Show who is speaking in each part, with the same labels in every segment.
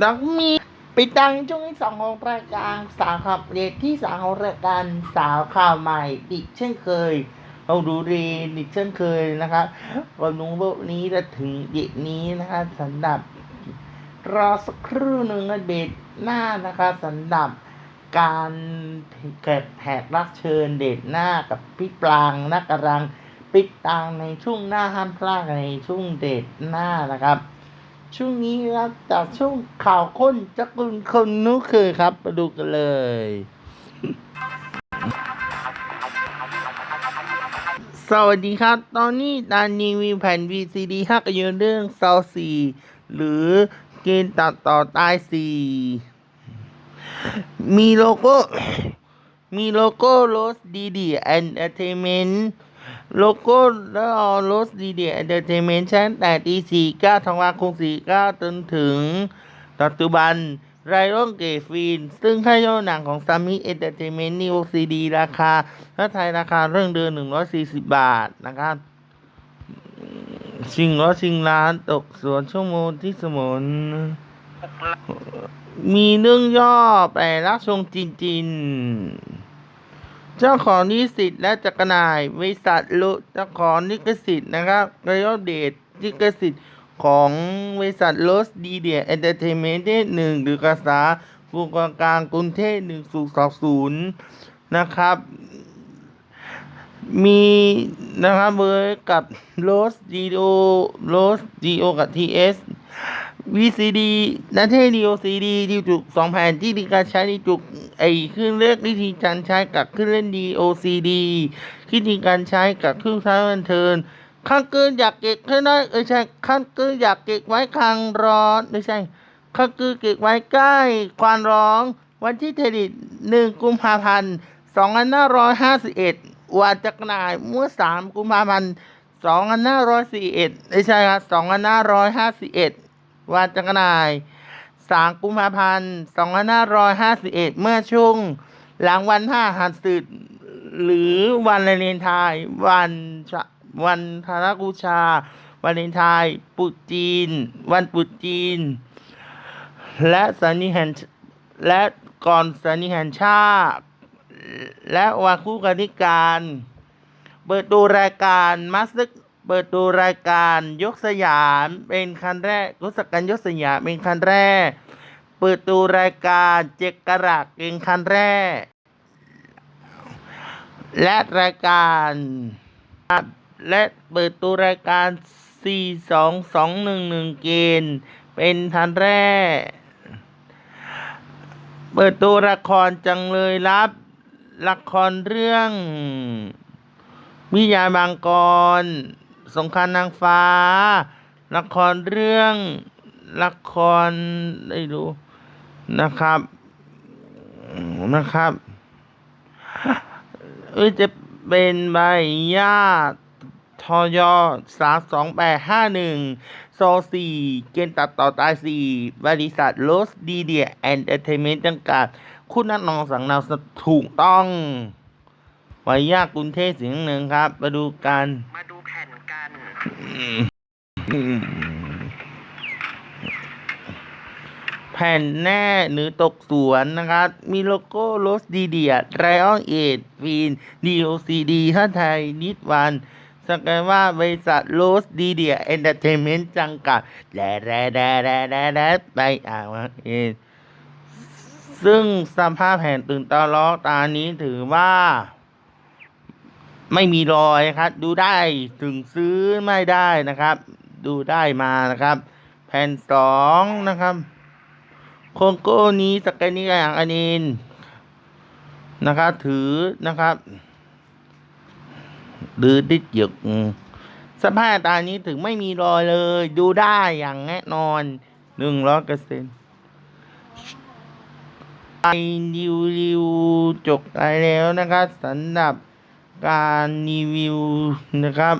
Speaker 1: แล้วมีปิดตังช่วงที่สองของรายการสาวขับเดทที่สามของรายการสาวข่าวใหม่อีกเช่นเคยเราดูเรีนอีกเช่นเคยนะครับวันนู้นวันนี้จะถึงเย็นนี้นะครับสำหรับรอสักครู่หนึ่งเบรกหน้านะคะสำหรับการเก็บแขกรับเชิญเดทหน้ากับพี่ปรางนักกรังปิดตังในช่วงหน้าห้ามพลาดในช่วงเดทหน้านะครับ ช่วงนี้ครับจากช่วงข่าวค้นจักรุนคนนู้นคือครับ มาดูกันเลย สวัสดีครับ ตอนนี้ดานีวิวแผ่น VCD ฮักยนเรื่องซาวซีหรือเกณฑ์ตัดต่อตายสีมีโลโก้ มีโลโก้โรสดีดีแอนเตอร์เทนเมนต์ โลโก้แล้วโรสดีเดีแอนเตอร์เทเมนชั้นแต่ตีสี่เก้าธันวาคมสี่เก้าจนถึงปัจจุบันไรรองเกฟินซึ่งค่าย่อหนังของซามิเอเตอร์เทนเมนต์นิวซีดี ราคาถ้าไทยราคาเรื่องเดือนหนึ่งร้อยสี่สิบบาทนะครับ ชิงร้อยชิงล้านตกสวนชั่วโมงที่สมุนมีเรื่องย่อแปลรักชงจีนจีน เจ้าของนิสิตและจักรนายบริษัทลุเจ้าของลิขสิทธิ์นะครับระยะเดชลิขสิทธิ์ของบริษัทโรสดีเดียเอนเตอร์เทนเมนต์หนึ่งหรือกษาฟูกองกลางกรุงเทพหนึ่งศูนย์สองศูนย์นะครับ มีนะครับเบอร์กับโรสดีโอโรสดีโอกับทีเอส VCD นันเทดีโอซีดีที่จุกสองแผ่นที่มีการใช้ที่จุกไอเครื่องเลือกวิธีการใช้กับเครื่องเล่นดีโอซีดีวิธีการใช้กับเครื่องใช้บันเทิงข้างเกินอยากเก็บข้างน้อยเอ้ยใช่ข้างเกินอยากเก็บไว้คางร้อนไม่ใช่ข้างเกินเก็บไว้ใกล้ควานร้อง วันที่เทดิตหนึ่งกุมภาพันธ์สองพันห้าร้อยห้าสิบเอ็ดวันจักรนายเมื่อสามกุมภาพันธ์สองพันห้าร้อยสี่เอ็ดไม่ใช่ครับสองพันห้าร้อยห้าสิบเอ็ด วันจักรนายสามกุมภาพันธ์สองพันห้าร้อยห้าสิบเอ็ดเมื่อช่วงหลังวันห้าหันสึกหรือวันเลนไทน์วันวันธารกุชา วันเลนไทน์ปุตจีน วันปุตจีน และสันนิแห่งและก่อนสันนิแห่งชาติและวันคู่กันนิการ เปิดดูรายการมัสก เปิดดูรายการยกสยามเป็นคันแรกรู้สักกันยกสยามเป็นคันแรก เปิดดูรายการเจกกระรักเป็นคันแรก และรายการและเปิดตัวรายการ 42211 เกณฑ์เป็นทันแรก เปิดตัวละครจังเลยรับ ละครเรื่องวิญญาณบางกร สงครามนางฟ้า ละครเรื่องละครไม่รู้นะครับนะครับเออจะเป็นใบญาติทอยสามสองแปดห้าหนึ่งโซสี่เกณฑ์ตัดต่อตายสี่บริษัทโรสดีเดียแอนเตอร์เทนเมนต์จำกัด คุณนัทนองสังนาวถูกต้องใบญาติกรุงเทพเสียงหนึ่งครับ มาดูกัน
Speaker 2: มาดูแผ่นกัน
Speaker 1: แผ่นแน่หรือตกสวนนะครับ มีโลโก้โรสดีเดียไรออนเอดฟีนดีโอซีดีท่าไทย นิดวันสักว่าบริษัทโรสดีเดียเอนเตอร์เทนเมนต์จังกัดแร่แร่แร่แร่แร่แร่ไปอ่าวเอง ซึ่งสภาพแผ่นตื่นตาล้อตานี้ถือว่า ไม่มีรอยครับ ดูได้ถึงซื้อไม่ได้นะครับ ดูได้มานะครับ แผ่นสองนะครับ โคงโก้นี้สกายนี้อย่างอันนินนะครับ ถือนะครับหรือดิดหยึกสภาพตานี้ถึงไม่มีรอยเลย ดูได้อย่างแน่นอนหนึ่งร้อยเปอร์เซ็นต์ไอรีวิวจบไปแล้วนะครับสำหรับ การรีวิวนะครับ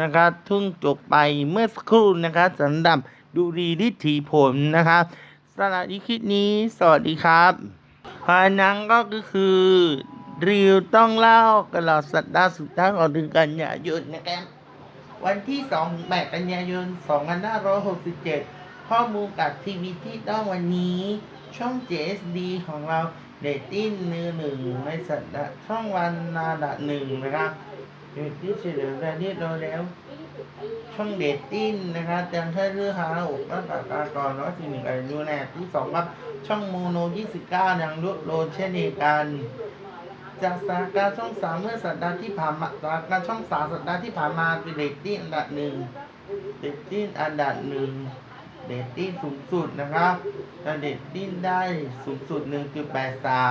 Speaker 1: นะครับทุ่งจบไปเมื่อสักครู่นะครับสำหรับดูดีดิถีผลนะครับสำหรับอีคลิปนี้สวัสดีครับภายนังก็คือรีวต้องเล่ากันหลอดสัปดาห์สุดท้ายของเดือนกันยายนนะครับวันที่2ถึง8กันยายน 2567 ข้อมูลกับทีวีที่ต้องวันนี้ ช่อง JSD ของเรา เดตติ้งมือหนึ่งในสัปดาห์ช่องวันนาดะหนึ่งนะครับเดตติ้งเฉลิมรายเรียบร้อยแล้ว ช่องเดตติ้งนะครับจังแค่เรื่องหาอกรัตากากรร้อยสี่หนึ่งอายุแนที่สองครับ ช่องโมโนยี่สิบเก้ายังรุดโรนเช่นเดียวกันจากสาการช่องสามเมื่อสัปดาห์ที่ผ่านมาสาการช่องสามสัปดาห์ที่ผ่านมาเป็นเดตติ้งอันดับหนึ่งเดตติ้งอันดับหนึ่งเดตติ้งสูงสุดนะครับ กระเด็ดดิ้นได้สูงสุด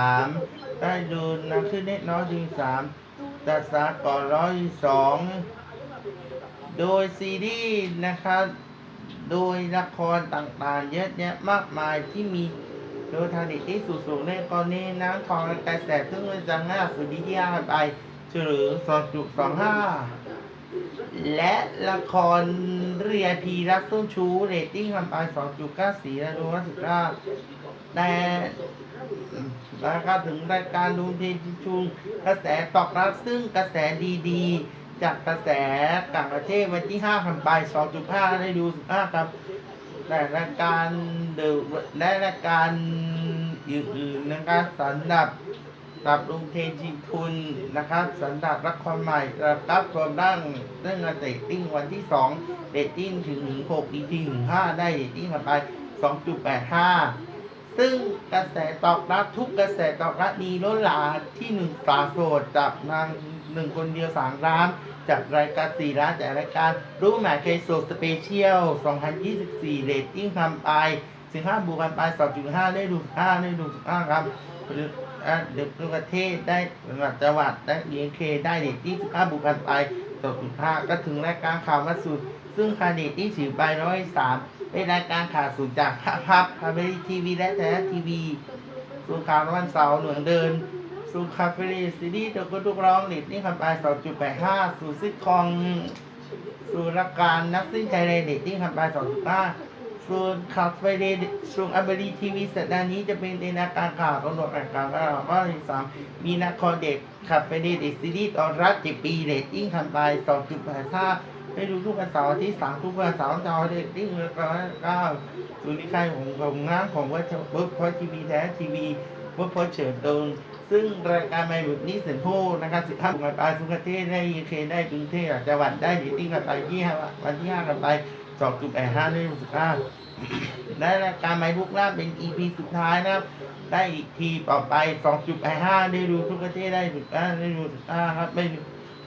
Speaker 1: 1.83 ได้ดูนักขึ้นเล็กน้อยถึง3ตัดสารก่อนร้อยสองโดยซีรีส์นะครับโดยละครต่างๆ เยอะแยะมากมายที่มีโดยทางดิที่สูงสูงในกรณีน้ำของกระแสซึ่งจะง่าสุดที่ยาไปเฉลือ2.25 และละครเรียพีรักต้นชูเรตติ้งทำไปสองจุดเก้าสี่และดูว่าสุดท้าแต่ราคาถึงรายการดูเพลงชุงกระแสตอบรับซึ่งกระแสดีๆ จากกระแสต่างประเทศวันที่ห้าพันไปสองจุดห้าได้ดูสิบห้าครับแต่รายการเดอและรายการอื่นๆนะครับสำหรับ กับลุงเทนชิทุนนะครับสำหรับละครใหม่รับรวมดั้งเรื่องเรตติ้งวันที่สองเรตติ้งถึงหกอีกทีถึงห้าได้เรตติ้งมาไปสองจุดแปดห้าซึ่งกระแสตอบรับทุกกระแสตอบรับดีล้นหลาที่หนึ่งสาโสดจากนางหนึ่งคนเดียวสามร้านจากรายการสี่ร้านจากรายการรู้หมายเคโซสเปเชียล 2024 เรตติ้งทำไป 15บวกกันไป 2.5 ได้ดู5ได้ดู15ครับ หรืออะเด็กทุกประเทศได้จังหวัดจังหวัดได้เรียนเคได้เรตติ้ง15บวกกันไป2.5ก็ถึงรายการข่าวมาสุด ซึ่งคาเรตติ้งถือไปร้อยสามเป็นรายการข่าวสุดจากพับพาเบรีทีวีและแท้ทีวีส่ข่าววันเสาร์หน่วยเดินสู่คาเฟ่ซีรีส์ตัวก็ทุกร้องหลิดนี่คำไปสองจุดแปดห้าสู่ซิทคอมสู่รักการนักสิ้นใจเรดิตนี่คำไปสองจุดห้า ส่วนคาเฟ่ส่วนอับรีทีวีสัปดาห์นี้จะเป็นในนาการข่าวกำหนดรายการแล้วก็ที่สามมีนักคอเด็กคาเฟ่เดตซีรีส์ตอนรักเจ็ดปีเรตติ้งคำไปสองจุดแปดห้าได้ดูทุกวันเสาร์อาที่สามทุกวันเสาร์จอเรตติ้งแล้วก็เก้าส่วนนิคายของของงานของว่าเวิร์กพอทีวีแท้ทีวีเวิร์กพอเฉิดตรงซึ่งรายการใหม่แบบนี้เสร็จโพนะครับสิบห้าบุกไปสุขเทศได้ยีเคได้กรุงเทพจังหวัดได้ดีติ้งกันไปยี่ห้าวันที่ห้ากันไป สองจุดแปดห้าได้สิบห้าและรายการใหม่บุกลาเป็น EP สุดท้ายนะครับ ได้อีกทีต่อไปสองจุดแปดห้าได้ดูทุกประเทศได้สิบห้าได้ดูสิบห้าครับไม่ดู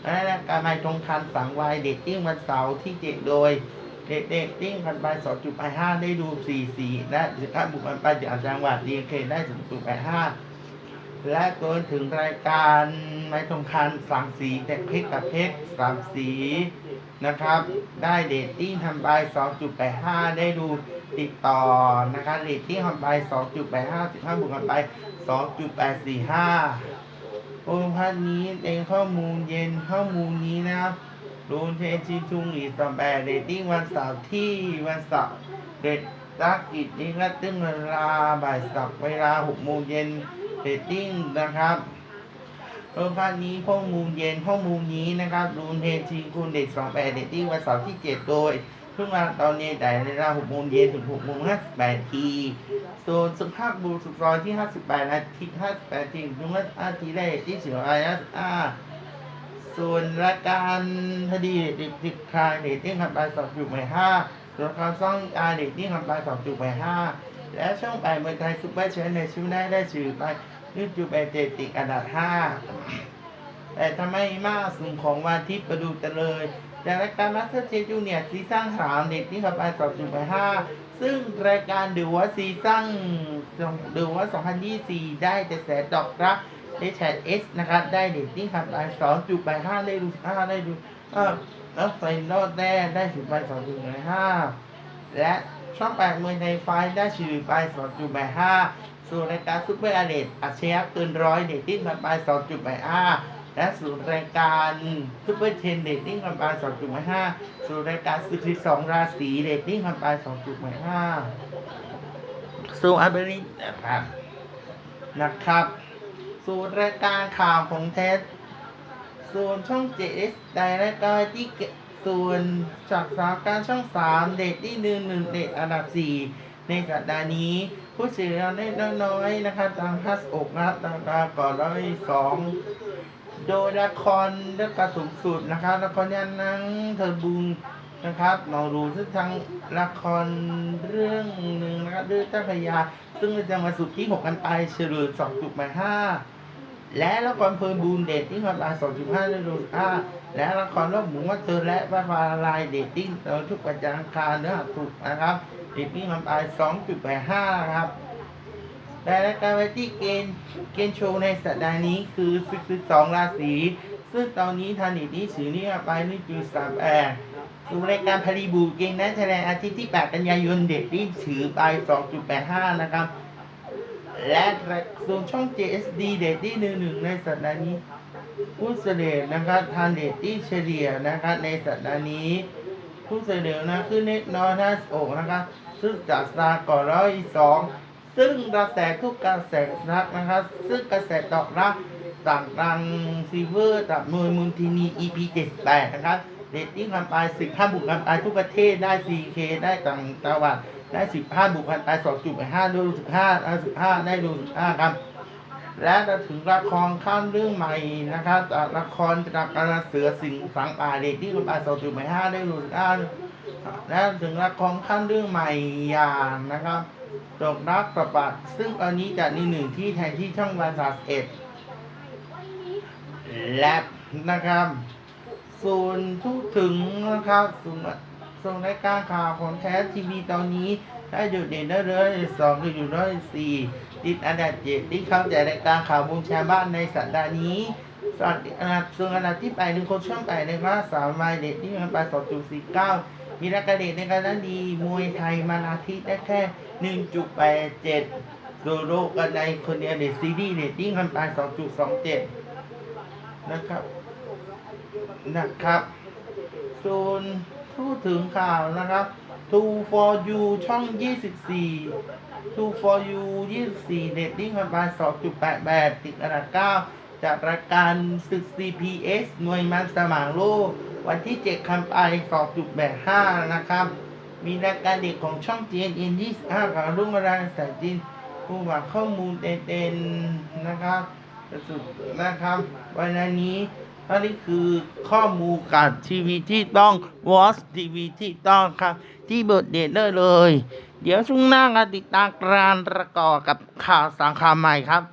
Speaker 1: และรายการใหม่ตรงคันสังวายเดตติ้งวันเสาร์ที่เจ็ดโดยเด็กเด็กติ้งกันไปสองจุดแปดห้าได้ดูสี่สี่และสิบห้าบุกกันไปจากจังหวัดดีเคได้สองจุด และจนถึงรายการไม้ทองคันสามสีแต่เพชรกับเพชรสามสีนะครับ ได้เดตติ้งทำไป2.85 ได้ดูติดต่อนะครับเรตติ้งทำไป2.85 15บวกกันไป 2.845 โอ้พันนี้เป็นข้อมูลเย็นข้อมูลนี้นะครับรูนเทชิชุงอีสองแปดเรตติ้งวันเสาร์ที่วันเสาร์เด็ดรักกิจนี้ก็ตึ้งเวลาบ่ายสักเวลา6โมงเย็น เรตติ้งนะครับเออภาคนี้ข้อมูลเย็นข้อมูลนี้นะครับรูนเทชีคุณเด็กสองแปดเรตติ้งวันเสาร์ที่เจ็ดโดยทุกวันตอนนี้แต่ในเวลาหกโมงเย็นถึงหกโมงห้าสิบแปดทีส่วนสุภาพบุรุษสุดซอยที่ห้าสิบแปดนาทีห้าสิบแปดทีถึงว่าอาทีแรกที่เสืออะไรนะอ่าส่วนรายการคดีเด็กติดคลายเรตติ้งทำไปสองจุดแปดห้าส่วนการสร้างอาเรตติ้งทำไปสองจุดแปดห้า และช่องแปเมือไทยซุปเปอร์เชนในชื่อได้ได้ชื่อไปนึ่จุดแปเจติดอันดับห้าแต่ทำไมมากสูงของวันที่ประดูตะเลยจากรายการมาสเตอร์เชจูเนียร์ซีซั่นสามเด็กที่ขับไปสองจุดแปห้าซึ่งรายการดูว่าซีซั่นดูว่าสองพันยี่สี่ได้แต่แสนดอกรักได้แชทเอสนะครับได้เด็กที่ขับไปสองจุดแปห้าได้ดูห้าได้ดูเออแล้วไฟนอลแรกได้ถึงไปสองจุดแปห้าและ ช่องแปดเมืองในไฟได้ชื่อไป2.85ส่รายการซุปเปอร์อาเดตอัจฉริยะเกินร้อยเดตติ้งกันไป2.85และส่รายการซุปเปอร์เทนเดตติ้งกันไป2.85ส่รายการสิบสองราศีเดตติ้งกันไป2.85ส่วนอัลเบรินนะครับนะครับส่รายการข่าวของเทสส่วนช่อง JS ได้รายการที่ ส่วนจากสาการช่องสามเด็กที่หนึ่งหนึ่งเด็กอันดับสี่ในสัปดาห์นี้ ผู้เสียได้น้อยๆนะคะทางพัสอกนะทางดาก่อนร้อยสองโดยละครเรื่อกสูงสุดนะครับละครยันนังเธอบุญนะครับหมอรู้ซึ่งทางละครเรื่องหนึ่งนะครับเรื่องเจ้าพยา ซึ่งจะมาสุดที่หกกันไปเฉลิมสองจุดหมายห้า และละครเพลินบูนเดตติ้งกันไปสองจุดห้าด้วยดูห้าและละครรอบหมูว่าเธอและบ้านวาลายเดตติ้งตอนทุกประจันทร์อังคารเนื้อหาถูกนะครับเดตติ้งกันไปสองจุดแปดห้าครับแต่รายการวาที่เกณฑ์เกณฑ์โชว์ในสัปดาห์นี้คือ 12 ราศี ซึ่งตอนนี้ทานิตนิสื่อนี่ไปนี่จุดสามแอร์สู่รายการพาริบูเกณฑ์นั้นแสดงอาทิตย์ที่ 8 กันยายนเด็ดที่ถือไป 2.85 นะครับ และส่วนช่อง JSD เด็ดที่หนึ่งหนึ่งในสัปดาห์นี้ผู้เสด็จนะครับทางเด็ดที่เฉลี่ยนะครับในสัปดาห์นี้ ผู้เสนอนะคือเน็ตนอนห้าอกนะครับซึ่งจากสตาร์ก่อนร้อยสองซึ่งกระแสทุกกระแสรักนะครับซึ่งกระแสตอบรับต่างดังซีเวอร์ตับหน่วยมูลทินี EP 78 นะครับเรตติ้งกันไป15บุคคลไปทุกประเทศได้ 4K ได้ต่างจังหวัด ได้15บุคคลไป2.5ดู15ได้15ได้ดู15ครับ และจะถึงละครข้ามเรื่องใหม่นะครับละครจากการเสือสิงห์สังป่าเด็กที่กันไปสองจุดห้าได้รูสึกอ่าและถึงละครข้ามเรื่องใหม่อย่างนะครับดอกรักประบัดซึ่งตอนนี้จะมีหนึ่งที่แทนที่ช่องวันสาสเอ็ดและนะครับส่วนทุกถึงนะครับส่วน ส่วนรายการข่าวของแท้ทีวีตอนนี้ได้หยุดเด่นได้เลยสองคือยู่ร้อยสี่ติดอันดับเจ็ดที่เข้าใจรายการข่าววงแชร์บ้านในสัปดาห์นี้ส่วนอันดับส่วนอันดับที่แปดหนึ่งคนช่องแปดในว่าสาววายเด็ดที่มันไปสองจุดสี่เก้ามีรายกเด็ดในการนั้นดีมวยไทยมันอาทิตย์ได้แค่หนึ่งจุดแปดเจ็ดโดโลกันในคนเดียวเด็ดซีรีส์เด็ดที่มันไปสองจุดสองเจ็ดนะครับนะครับส่วน พูดถึงข่าวนะครับ Two for you ช่อง 24 Two for you 24เน็ตดิ้งกันไป2.88 ติดอันดับ9จากรายการศึก CPS หน่วยมันสมางโลก วันที่ 7คำไป2.85 นะครับ มีรายการเด็กของช่อง GNN 25กับรุ่งอรังแสงจินผู้หวังข้อมูลเด่นๆนะครับ สุดนะครับ วันนี้ อันนี้คือข้อมูลการทีวีที่ต้องวอชทีวีที่ต้องครับ ที่เบิดเด็ดได้เลย เดี๋ยวช่วงหน้ากันติดตามการประกอบกับข่าวสังคมใหม่ครับ